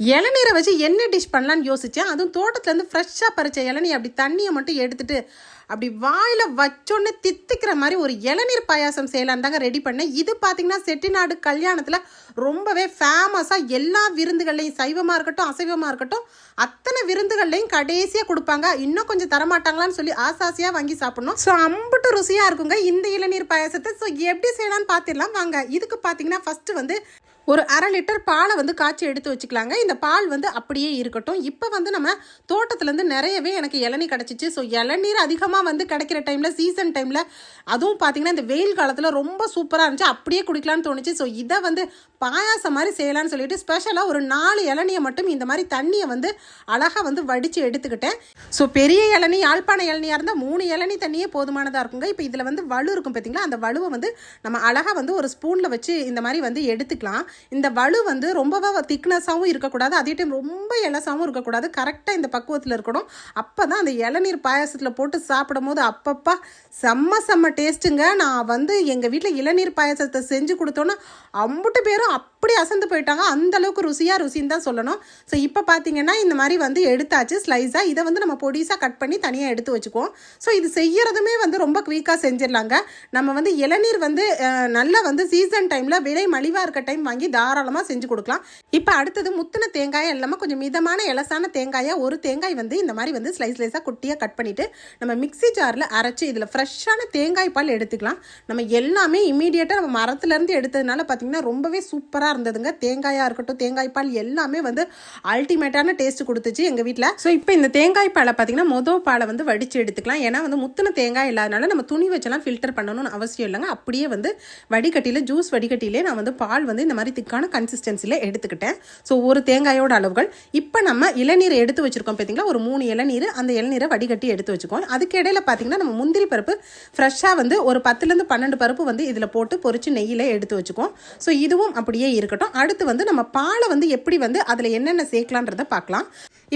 இளநீரை வச்சு என்ன டிஷ் பண்ணலான்னு யோசித்தேன் அதுவும் தோட்டத்துலேருந்து ஃப்ரெஷ்ஷாக பறிச்ச இளநீ அப்படி தண்ணியை மட்டும் எடுத்துட்டு அப்படி வாயில் வச்சோன்னே தித்திக்கிற மாதிரி ஒரு இளநீர் பாயாசம் செய்யலான்னு தாங்க ரெடி பண்ணேன். இது பார்த்திங்கன்னா செட்டிநாடு கல்யாணத்தில் ரொம்பவே ஃபேமஸாக எல்லா விருந்துகள்லையும் சைவமாக இருக்கட்டும் அசைவமாக இருக்கட்டும் அத்தனை விருந்துகள்லையும் கடைசியாக கொடுப்பாங்க. இன்னும் கொஞ்சம் தரமாட்டாங்களான்னு சொல்லி ஆசாசியாக வாங்கி சாப்பிடணும். ஸோ அம்புட்டு ருசியாக இருக்குங்க இந்த இளநீர் பாயாசத்தை. ஸோ எப்படி செய்யலாம்னு பார்த்துடலாம் வாங்க. இதுக்கு பார்த்தீங்கன்னா ஃபஸ்ட்டு வந்து ஒரு அரை லிட்டர் பாலை வந்து காய்ச்சி எடுத்து வச்சுக்கலாங்க. இந்த பால் வந்து அப்படியே இருக்கட்டும். இப்போ வந்து நம்ம தோட்டத்துலேருந்து நிறையவே எனக்கு இளநீ கிடச்சிச்சு. ஸோ இளநீர் அதிகமாக வந்து கிடைக்கிற டைமில் சீசன் டைமில் அதுவும் பார்த்திங்கன்னா இந்த வெயில் காலத்தில் ரொம்ப சூப்பராக இருந்துச்சு. அப்படியே குடிக்கலாம்னு தோணுச்சு. ஸோ இதை வந்து பாயாசம் மாதிரி செய்யலாம்னு சொல்லிட்டு ஸ்பெஷலாக ஒரு நாலு இளநியை மட்டும் இந்த மாதிரி தண்ணியை வந்து அழகாக வந்து வடித்து எடுத்துக்கிட்டேன். ஸோ பெரிய இளநி யாழ்ப்பாண இளநியாக இருந்தால் மூணு இளநீ தண்ணியே போதுமானதாக இருக்குங்க. இப்போ இதில் வந்து வலு இருக்கும் பார்த்தீங்களா அந்த வலுவை வந்து நம்ம அழகாக வந்து ஒரு ஸ்பூனில் வச்சு இந்த மாதிரி வந்து எடுத்துக்கலாம். இந்த வலு வந்து ரொம்பவே திக்னஸாகவும் இருக்கக்கூடாது. அதே டைம் ரொம்ப இலசாகவும் இருக்கக்கூடாது. கரெக்டாக இந்த பக்குவத்தில் இருக்கணும். அப்போ தான் அந்த இளநீர் பாயாசத்தில் போட்டு சாப்பிடும் போது அப்பப்பா செம்ம செம்ம டேஸ்ட்டுங்க நான் வந்து எங்கள் வீட்டில் இளநீர் பாயாசத்தை செஞ்சு கொடுத்தோன்னா அம்புட்டு பேரும் அப்படி அசந்து போயிட்டாங்க. அந்த அளவுக்கு ருசியாக ருசின்னு தான் சொல்லணும். ஸோ இப்போ பார்த்தீங்கன்னா இந்த மாதிரி வந்து எடுத்தாச்சு ஸ்லைஸாக இதை வந்து நம்ம பொடிசாக கட் பண்ணி தனியாக எடுத்து வச்சுக்குவோம். ஸோ இது செய்யறதுமே வந்து ரொம்ப குயிக்காக செஞ்சிடலாங்க. நம்ம வந்து இளநீர் வந்து நல்லா வந்து சீசன் டைமில் விலை மலிவாக இருக்க டைம் வாங்கி தாராளமாக செஞ்சு கொடுக்கலாம். இப்போ அடுத்தது முத்தின தேங்காயை இல்லாமல் கொஞ்சம் மிதமான இலசான தேங்காயை ஒரு தேங்காய் வந்து இந்த மாதிரி வந்து ஸ்லைஸ் ஸ்லைஸாக குட்டியாக கட் பண்ணிவிட்டு நம்ம மிக்ஸி ஜாரில் அரைச்சி இதில் ஃப்ரெஷ்ஷான தேங்காய் பால் எடுத்துக்கலாம். நம்ம எல்லாமே இமீடியட்டாக நம்ம மரத்துலேருந்து எடுத்ததுனால பார்த்திங்கன்னா ரொம்பவே சூப்பராக இருந்ததுங்க. தேங்காயாக இருக்கட்டும் தேங்காய் பால் எல்லாமே வந்து அல்டிமேட்டான டேஸ்ட் கொடுத்துச்சு எங்கள் வீட்டில் ஸோ இப்போ இந்த தேங்காய் பாலை பார்த்திங்கன்னா மொதல் பாலை வந்து வடித்து எடுத்துக்கலாம். ஏன்னா வந்து முத்தின தேங்காய் இல்லாதனால நம்ம துணி வச்செல்லாம் ஃபில்டர் பண்ணணும்னு அவசியம் இல்லைங்க. அப்படியே வந்து வடிகட்டியில் ஜூஸ் வடிகட்டியிலே நான் வந்து பால் வந்து இந்த மாதிரி திக்கான கன்சிஸ்டன்சியில் எடுத்துக்கிட்டேன். ஸோ ஒரு தேங்காயோட அளவுகள். இப்போ நம்ம இளநீர் எடுத்து வச்சுருக்கோம் பார்த்தீங்களா ஒரு மூணு இளநீர் அந்த இளநீரை வடிகட்டி எடுத்து வச்சுக்கோம் அதுக்கு இடையில பார்த்தீங்கன்னா நம்ம முந்திரி பருப்பு ஃப்ரெஷ்ஷாக வந்து ஒரு பத்துலேருந்து பன்னெண்டு பருப்பு வந்து இதில் போட்டு பொறிச்சு நெய்யில் எடுத்து வச்சுக்கோம் ஸோ இதுவும் அப்படியே இருக்கட்டும். அடுத்து வந்து நம்ம பாலை வந்து எப்படி வந்து அதில் என்னென்ன சேர்க்கலான்றதை பார்க்கலாம்.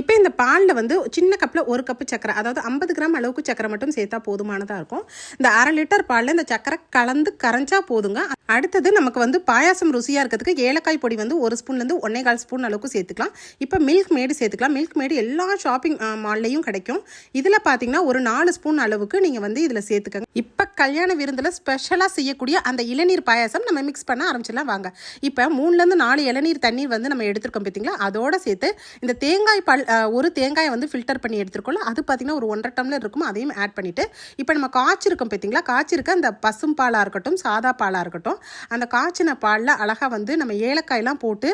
இப்போ இந்த பாலில் வந்து சின்ன கப்பில் ஒரு கப்பு சக்கரை அதாவது ஐம்பது கிராம் அளவுக்கு சக்கரை மட்டும் சேர்த்தா போதுமானதாக இருக்கும். இந்த அரை லிட்டர் பாலில் இந்த சக்கரை கலந்து கரைஞ்சா போதுங்க. அடுத்தது நமக்கு வந்து பாயாசம் ருசியாக இருக்கிறதுக்கு ஏலக்காய் பொடி வந்து ஒரு ஸ்பூன்லேருந்து ஒன்றே கால் ஸ்பூன் அளவுக்கு சேர்த்துக்கலாம். இப்போ மில்க் மேடு சேர்த்துக்கலாம். மில்க் மேடு எல்லா ஷாப்பிங் மால்லையும் கிடைக்கும். இதில் பார்த்தீங்கன்னா ஒரு நாலு ஸ்பூன் அளவுக்கு நீங்கள் வந்து இதில் சேர்த்துக்கங்க. இப்போ கல்யாண விருந்தில் ஸ்பெஷலாக செய்யக்கூடிய அந்த இளநீர் பாயாசம் நம்ம மிக்ஸ் பண்ண ஆரம்பிச்சிடலாம். வாங்க. இப்போ மூணுலேருந்து நாலு இளநீர் தண்ணீர் வந்து நம்ம எடுத்துருக்கோம் பார்த்தீங்களா? அதோட சேர்த்து இந்த தேங்காய் பால் ஒரு தேங்காயை வந்து ஃபில்டர் பண்ணி எடுத்துருக்கோம்ல அது பார்த்தீங்கன்னா ஒரு ஒன்றரை டம்ளர் இருக்கும். அதையும் ஆட் பண்ணிவிட்டு இப்போ நம்ம காய்ச்சிருக்கோம் பார்த்தீங்களா? காய்ச்சிருக்க அந்த பசும் பாலாக இருக்கட்டும் சாதா பாலாக இருக்கட்டும் அந்த காய்ச்சின பாலில் அழகாக வந்து நம்ம ஏலக்காயெல்லாம் போட்டு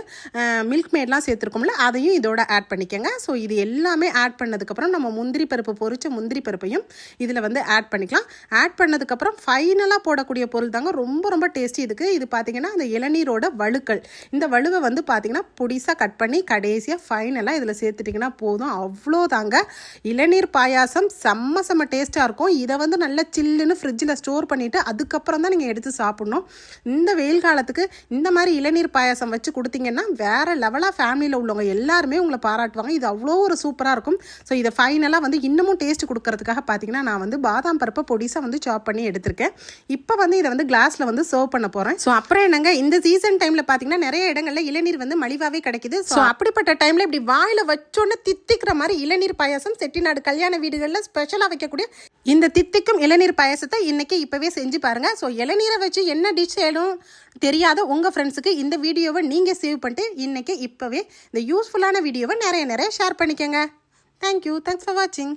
மில்க் மேட்லாம் சேர்த்துருக்கோம்ல அதையும் இதோட ஆட் பண்ணிக்கோங்க. ஸோ இது எல்லாமே ஆட் பண்ணதுக்கப்புறம் நம்ம முந்திரி பருப்பு பொறிச்ச முந்திரி பருப்பையும் இதில் வந்து ஆட் பண்ணிக்கலாம். ஆட் பண்ணதுக்கப்புறம் ஃபைனலாக போடக்கூடிய பொருள் தாங்க. ரொம்ப ரொம்ப டேஸ்டி இதுக்கு. இது பார்த்தீங்கன்னா அந்த இளநீரோட வழுக்கள். இந்த வழுவை வந்து பார்த்தீங்கன்னா பொடிசாக கட் பண்ணி கடைசியாக ஃபைனலாக இதில் சேர்த்துட்டிங்கன்னா போதும். அவ்வளோ தாங்க. இளநீர் பாயாசம் செம்ம செம்ம டேஸ்ட்டாக இருக்கும். இதை வந்து நல்லா சில்லுன்னு ஃப்ரிட்ஜில் ஸ்டோர் பண்ணிவிட்டு அதுக்கப்புறம் தான் நீங்கள் எடுத்து சாப்பிட்ணும். இந்த வெயில் காலத்துக்கு இந்த மாதிரி இளநீர் பாயாசம் வச்சு கொடுத்தீங்கன்னா வேறு லெவலாக ஃபேமிலியில் உள்ளவங்க எல்லாருமே உங்களை பாராட்டுவாங்க. இது அவ்வளோ ஒரு சூப்பராக இருக்கும். ஸோ இதை ஃபைனலாக வந்து இன்னமும் டேஸ்ட் கொடுக்கறதுக்காக பார்த்தீங்கன்னா நான் வந்து பாதாம் பருப்பை பொடிசாக வந்து சாப் பண்ணி எடுத்திருக்கேன். இப்போ வந்து இதை வந்து கிளாஸில் வந்து சர்வ் பண்ண போகிறேன் ஸோ அப்புறம் என்னங்க இந்த சீசன் டைமில் பார்த்தீங்கன்னா நிறைய இடங்கள்ல இளநீர் வந்து மலிவாகவே கிடைக்குது. ஸோ அப்படிப்பட்ட டைமில் இப்படி வாயில் வச்சோன்னே தித்திக்கிற மாதிரி இளநீர் பாயாசம் செட்டிநாடு கல்யாண வீடுகளில் ஸ்பெஷலாக வைக்கக்கூடிய இந்த தித்திக்கும் இளநீர் பாயாசத்தை இன்னைக்கு இப்போவே செஞ்சு பாருங்க. ஸோ இளநீரை வச்சு என்ன டிஷ் செய்யணும் தெரியாத உங்கள் ஃப்ரெண்ட்ஸுக்கு இந்த வீடியோவை நீங்கள் சேவ் பண்ணிட்டு இன்றைக்கி இப்போவே இந்த யூஸ்ஃபுல்லான வீடியோவை நிறைய நிறைய ஷேர் பண்ணிக்கோங்க. தேங்க்யூ தேங்க்ஸ் ஃபார் வாட்சிங்